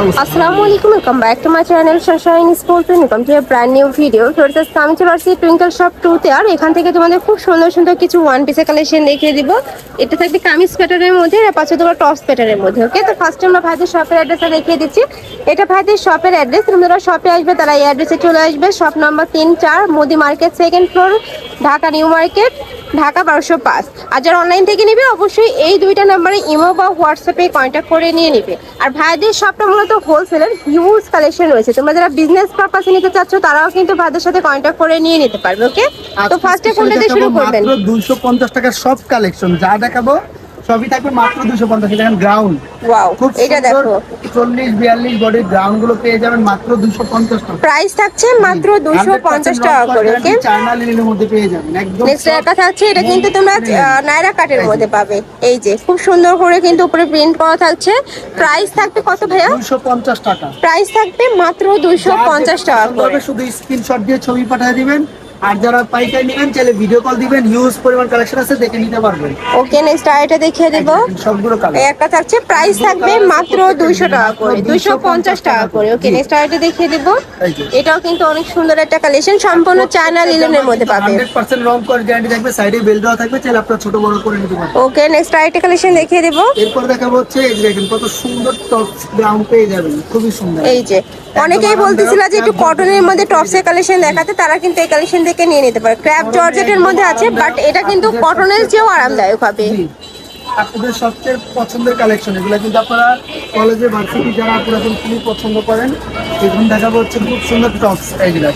আসসালামু আলাইকুম welcome back to my channel sunshine school to welcome to brand new video ফিরতে আমি চলে আসছি টুইঙ্কল শপ টুতে আর এখান থেকে তোমাদের খুব সুন্দর সুন্দর কিছু ওয়ান পিসের কালেকশন দেখিয়ে দিব। এটা থাকবে কামিজ প্যাটার্নের মধ্যে, আর পাশে তোমার টপস প্যাটার্নের মধ্যে ওকে তো ফার্স্টে আমরা ভাইদের শপের অ্যাড্রেসটা দেখিয়ে দিচ্ছি। এটা ভাইদের শপের অ্যাড্রেস তোমরা শপে আসবে, তারা এই অ্যাড্রেসে চলে আসবে। শপ নাম্বার তিন চার, Modi market second floor Dhaka new market Dhaka বারোশো পাঁচ। আর যারা অনলাইন থেকে নিবে অবশ্যই এই দুইটা নাম্বারে ইমো বা হোয়াটসঅ্যাপে কন্ট্যাক্ট করে নিয়ে নিবে। আর ভাইদের সবটা মূলত হোলসেলের হিউজ কালেকশন রয়েছে। তোমরা যারা বিজনেস পারপাসে নিতে চাচ্ছ তারাও কিন্তু ভাইদের সাথে কন্ট্যাক্ট করে নিয়ে নিতে পারবে ওকে তো ফার্স্টে ফোনটাতে দিয়ে শুরু করবেন? মাত্র 250 টাকার সব কালেকশন যা দেখাবো সবই থাকবে মাত্র 250 দেখেন গ্রাউন্ড। ওয়াও খুব এটা দেখো। 40 42 বডির গ্রাউন্ডগুলো পেয়ে যাবেন মাত্র 250 টাকা। প্রাইস থাকছে মাত্র দুশো পঞ্চাশ টাকা করে ওকে চায়না লিনের মধ্যে পেয়ে যাবেন একদম নেক্সট একটা থাকছে এটা কিন্তু তোমরা নায়রা কাটের মধ্যে পাবে। এই যে খুব সুন্দর করে কিন্তু উপরে প্রিন্ট করা থাকছে। প্রাইস থাকবে কত ভাইয়া? 250 টাকা। প্রাইস থাকবে মাত্র দুশো পঞ্চাশ টাকা করে। শুধু স্ক্রিনশট দিয়ে ছবি পাঠিয়ে দিবেন। আর যারা পাইকারি নেবেন চাইলে ভিডিও কল দিবেন হিউজ পরিমাণ কালেকশন আছে দেখে নিতে পারবেন। ওকে নেক্সট আইটা দেখিয়ে দেবো। সবগুলো এই কালার একটা থাকছে প্রাইস থাকবে মাত্র দুইশো টাকা করে দুইশো পঞ্চাশ টাকা করে। ওকে নেক্সট আইটা দেখিয়ে দেবো। এই। এটাও কিন্তু অনেক সুন্দর একটা কালেকশন সম্পূর্ণ চায়না লিলেনের মধ্যে পাবে 100% রং কস গ্যারান্টি থাকবে সাইডে বেল দেওয়া থাকবে চাইলে আপনারা ছোট বড় করে নিতে পারবেন ওকে নেক্সট আইটা কালেকশন দেখিয়ে দেবো। এরপর দেখাবো হচ্ছে এই যে দেখেন কত সুন্দর টপ গ্রাউন্ড পেয়ে যাবেন খুবই সুন্দর। এই যে অনেকেই বলতেছিল যে একটু কটনের মধ্যে টপসের কালেকশন দেখাতে তারা কিন্তু এই কালেকশন থেকে নিয়ে নিতে পারে। ক্র্যাপ জর্জেটের মধ্যে আছে বাট এটা কিন্তু কটনের চেয়েও আরামদায়ক হবে। আপনাদের সবচেয়ে পছন্দের কালেকশন এগুলো কিন্তু আপনারা কলেজে ভার্সিটি যারা আপনারা খুবই পছন্দ করেন। এখন দেখাবো হচ্ছে খুব সুন্দর টপস এইগুলো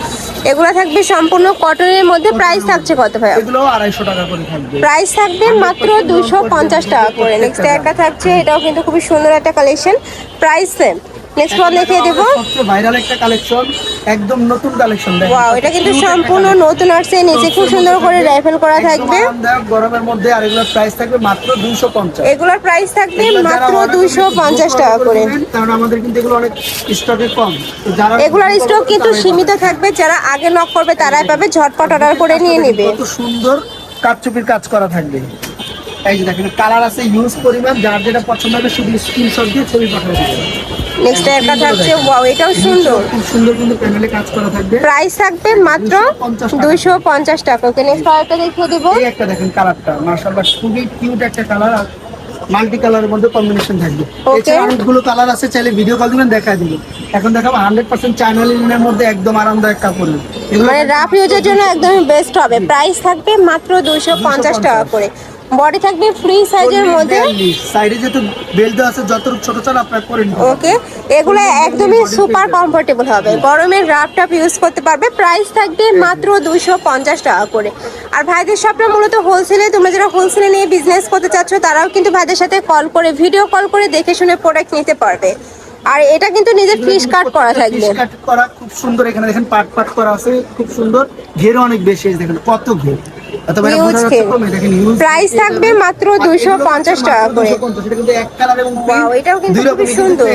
এগুলো থাকবে সম্পূর্ণ কটনের মধ্যে প্রাইস থাকছে কত ভাইয়া? এগুলো আড়াইশো টাকা করে থাকবে। প্রাইস থাকবে মাত্র দুশো পঞ্চাশ টাকা করে। নেক্সট একটা থাকছে এটাও কিন্তু খুবই সুন্দর একটা collection price same next one দেখিয়ে দেবো। সবচেয়ে ভাইরাল একটা কালেকশন একদম নতুন কালেকশন ওয়াও এটা কিন্তু সম্পূর্ণ নতুন আসছে নিচে খুব সুন্দর করে রাইফেল করা থাকবে। গরমের মধ্যে আর এগুলোর প্রাইস থাকবে মাত্র দুইশো পঞ্চাশ। এগুলোর প্রাইস থাকবে মাত্র দুশো পঞ্চাশ টাকা করে। কারণ আমাদের কিন্তু এগুলো অনেক স্টকে কম। যারা এগুলার স্টক কিন্তু সীমিত থাকবে যারা আগে নক করবে তারাই পাবে। ঝটপট অর্ডার করে নিয়ে নেবে। কত সুন্দর কাঠচুপির কাজ করা থাকবে। এই যে দেখেন কালার আছে ইউজ পরিমাণ যার যেটা পছন্দ হবে শুধু স্ক্রিনশট দিয়ে ছবি পাঠিয়ে দিবেন নেক্সট একটা থাকছে ওয়াও এটাও সুন্দর। খুব সুন্দর কিন্তু প্যানেলে কাজ করা থাকবে। প্রাইস থাকবে মাত্র দুইশো পঞ্চাশ টাকা। ওকে নেক্সট আরেকটা দেখিয়ে দেবো। এই একটা দেখেন কালারটা মাশাআল্লাহ খুবই কিউট একটা কালার মাল্টি কালারের মধ্যে কম্বিনেশন থাকবে. এছাড়া অনেকগুলো কালার আছে চাইলে ভিডিও কল দিবেন দেখা দিবেন। এখন দেখাবো হান্ড্রেড পার্সেন্ট চায়না লিনের মধ্যে একদম আরামদায়ক কাপড়। মানে রাফ ইউজের জন্য একদমই বেস্ট হবে। প্রাইস থাকবে মাত্র দুইশো পঞ্চাশ। টাকা করে। বডি থাকবে ফ্রি সাইজের মধ্যে। সাইডে যেহেতু বেল্ট দেওয়া আছে যত ছোট চাল আপনার করে পারবেন। ওকে এগুলো একদমই সুপার কমফোর্টেবল হবে। গরমের রাফ টাপ ইউজ করতে পারবে। প্রাইস থাকবে মাত্র দুশো পঞ্চাশ টাকা করে। আর ভাইদের শপটা মূলত হোলসেলে তোমরা যারা হোলসেলে নিয়ে বিজনেস করতে চাচ্ছ তারাও কিন্তু ভাইদের সাথে কল করে ভিডিও কল করে দেখে শুনে প্রোডাক্ট নিতে পারবে। আর এটা কিন্তু নিজের ফিস কাট করা থাকবে। Fish cut করা খুব সুন্দর। এখানে দেখেন পাট পাট করা আছে খুব সুন্দর। ঘেরও অনেক বেশি দেখেন কত ঘের। প্রাইস থাকবে মাত্র টাকা করে। 250 এটাও কিন্তু সুন্দর।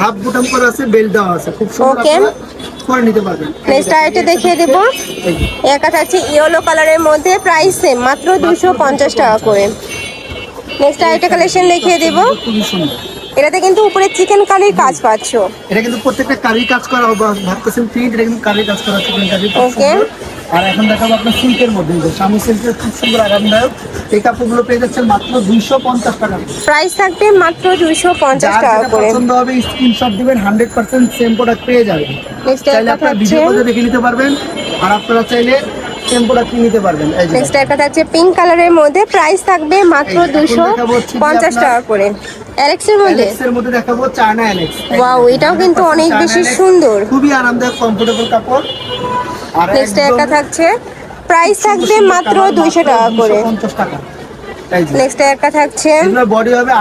হাফ বুটাম করা আছে দেওয়া আছে। খুব সুন্দর. করে নিতে পারবেন। নেক্সট দেখিয়ে দেবো। এই থাকছে ইয়েলো কালারের মধ্যে প্রাইস সেম মাত্র দুশো পঞ্চাশ টাকা করে। নেক্সট কালেকশন দেখিয়ে দেবো। খুবই সুন্দর। এটাতে কিন্তু উপরে চিকেন কালির কাজ পাচ্ছ। এটা কিন্তু প্রত্যেকটা কারি কাজ করা ভাবতেছেন প্রিন্ট এটা কিন্তু কারি কাজ করা চিকেন। আর এখন দেখাবো আপনার সিল্কের মধ্যে যে স্বামী সিল্কের খুব সুন্দর আরামদায়ক এই কাপড়গুলো পেয়ে যাচ্ছেন মাত্র দুইশো পঞ্চাশ টাকা। প্রাইস থাকবে মাত্র দুইশো পঞ্চাশ টাকা করে। পছন্দ হবে স্ক্রিনশট দিবেন হান্ড্রেড পার্সেন্ট সেম প্রোডাক্ট পেয়ে যাবেন। চাইলে আপনার ভিডিও দেখে নিতে পারবেন। আর আপনারা চাইলে সেম প্রোডাক্ট নিতে পারবেন? এই যে নেক্সট একটা থাকছে পিঙ্ক কালারের মধ্যে প্রাইস থাকবে মাত্র এই যে, এখন দুশো দেখাবো হচ্ছে যে পঞ্চাশ আপনার- টাকা করে। অ্যালেক্সের মধ্যে? Alex মধ্যে দেখাবো চায়না অ্যালেক্স Wow, এটাও কিন্তু অনেক বেশি সুন্দর। খুবই আরামদায়ক কমফোর্টেবল কাপড়। আর নেক্সট একটা থাকছে প্রাইস থাকবে মাত্র কালার, দুইশো টাকা করে। 250 টাকা। নেক্সট একটা থাকছে বডি হবে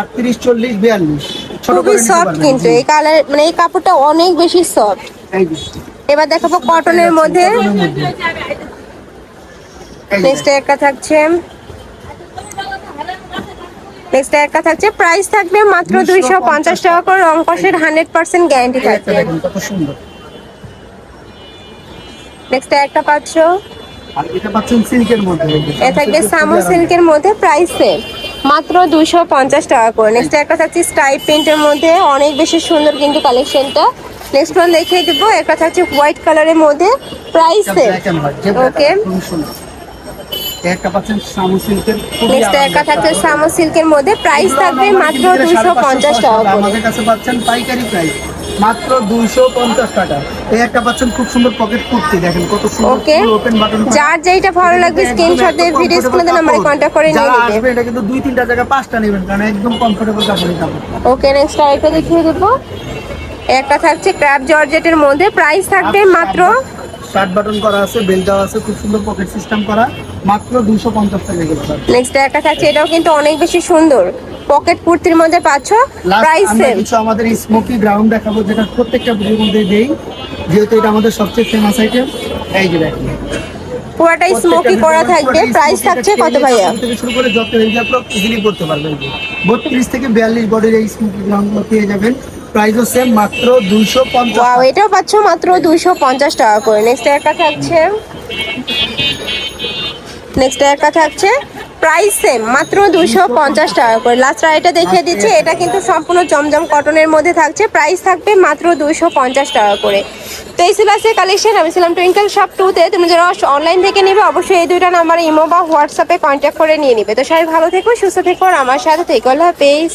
খুবই সফট কিন্তু এই কালার মানে এই কাপড়টা অনেক বেশি সফট এবার দেখাবো কটনের মধ্যে কটনের মধ্যে। এই যে, নেক্সট একটা থাকছে। নেক্সট একটা থাকছে। প্রাইস থাকবে মাত্র দুইশো পঞ্চাশ টাকা করে। রং কষের হান্ড্রেড পার্সেন্ট গ্যারান্টি থাকবে। নেক্সট একটা পাচ্ছ। এ থাকবে সামো সিল্কের মধ্যে প্রাইস সেম মাত্র দুশো পঞ্চাশ টাকা করে। নেক্সট একটা থাকছে প্রিন্টের মধ্যে। অনেক বেশি সুন্দর কিন্তু কালেকশনটা নেক্সট ওয়ান দেখিয়ে দিব। একটা থাকছে হোয়াইট কালারের মধ্যে প্রাইস ওকে। একটা পাচ্ছেন সামু সিল্কের নেক্সট একটা থাকছে কাপড়। সিল্কের মধ্যে। প্রাইস থাকবে মাত্র মার্কেটে দুশো 550 পঞ্চাশ টাকা টাকা। আমাদের কাছে পাচ্ছেন পাইকারি প্রাইস মাত্র দুইশো পঞ্চাশ টাকা। এই একটা পাচ্ছেন খুব সুন্দর পকেট কুর্তি দেখেন কত সুন্দর ওকে। ওপেন বাটন যার যেইটা ভালো লাগবে স্ক্রিনশট দিয়ে ভিডিও স্ক্রিনে নাম্বারে কন্ট্যাক্ট করে নিয়ে যারা আসবে এটা কিন্তু দুই তিনটা জায়গায় পাঁচটা নেবেন কারণ একদম কমফোর্টেবল কাপড় কাপড়। ওকে নেক্সট আরেকটা দেখিয়ে দেবো। একটা থাকছে ক্র্যাপ জর্জেটের মধ্যে। প্রাইস থাকবে মাত্র শার্ট বাটন করা আছে বেল দেওয়া আছে খুব সুন্দর পকেট সিস্টেম করা। মাত্র দুইশো পঞ্চাশ টাকা এগুলো স্যার নেক্সট একটা থাকছে এটাও কিন্তু অনেক বেশি সুন্দর। পকেট কুর্তির মধ্যে পাচ্ছ প্রাইস সেম কিছু আমাদের স্মোকি গ্রাউন্ড দেখাবো যেটা প্রত্যেকটা ভিডিওর মধ্যে দেই যেহেতু এটা আমাদের সবচেয়ে ফেমাস আইটেম এই যে দেখেন। পুরোটাই স্মোকি করা থাকবে। প্রাইস থাকছে। কত ভাইয়া? থেকে শুরু করে যত রেঞ্জ আপনারা ইজিলি করতে পারবেন। বত্রিশ থেকে বিয়াল্লিশ বডির এই স্মোকি গ্রাউন্ড পেয়ে যাবেন। প্রাইসও সেম মাত্র দুইশো পঞ্চাশ ওয়াও এটাও পাচ্ছ মাত্র দুইশো পঞ্চাশ টাকা করে। নেক্সট একটা থাকছে। নেক্সট একটা থাকছে প্রাইস সেম মাত্র দুশো পঞ্চাশ টাকা করে। লাস্ট এটা দেখিয়ে দিচ্ছি এটা কিন্তু সম্পূর্ণ জমজম কটনের মধ্যে থাকছে প্রাইস থাকবে মাত্র দুশো পঞ্চাশ টাকা করে। তো এই ছিল আজকে কালেকশন আমি ছিলাম টুইঙ্কেল শপ টুতে তুমি যেন অনলাইন থেকে নিবে অবশ্যই এই দুইটা নাম্বার ইমো বা হোয়াটসঅ্যাপে কন্ট্যাক্ট করে নিয়ে নিবে। তো সবাই ভালো থেকো সুস্থ থেকো আর আমার সাথে থেকো। আল্লাহ হাফেজ।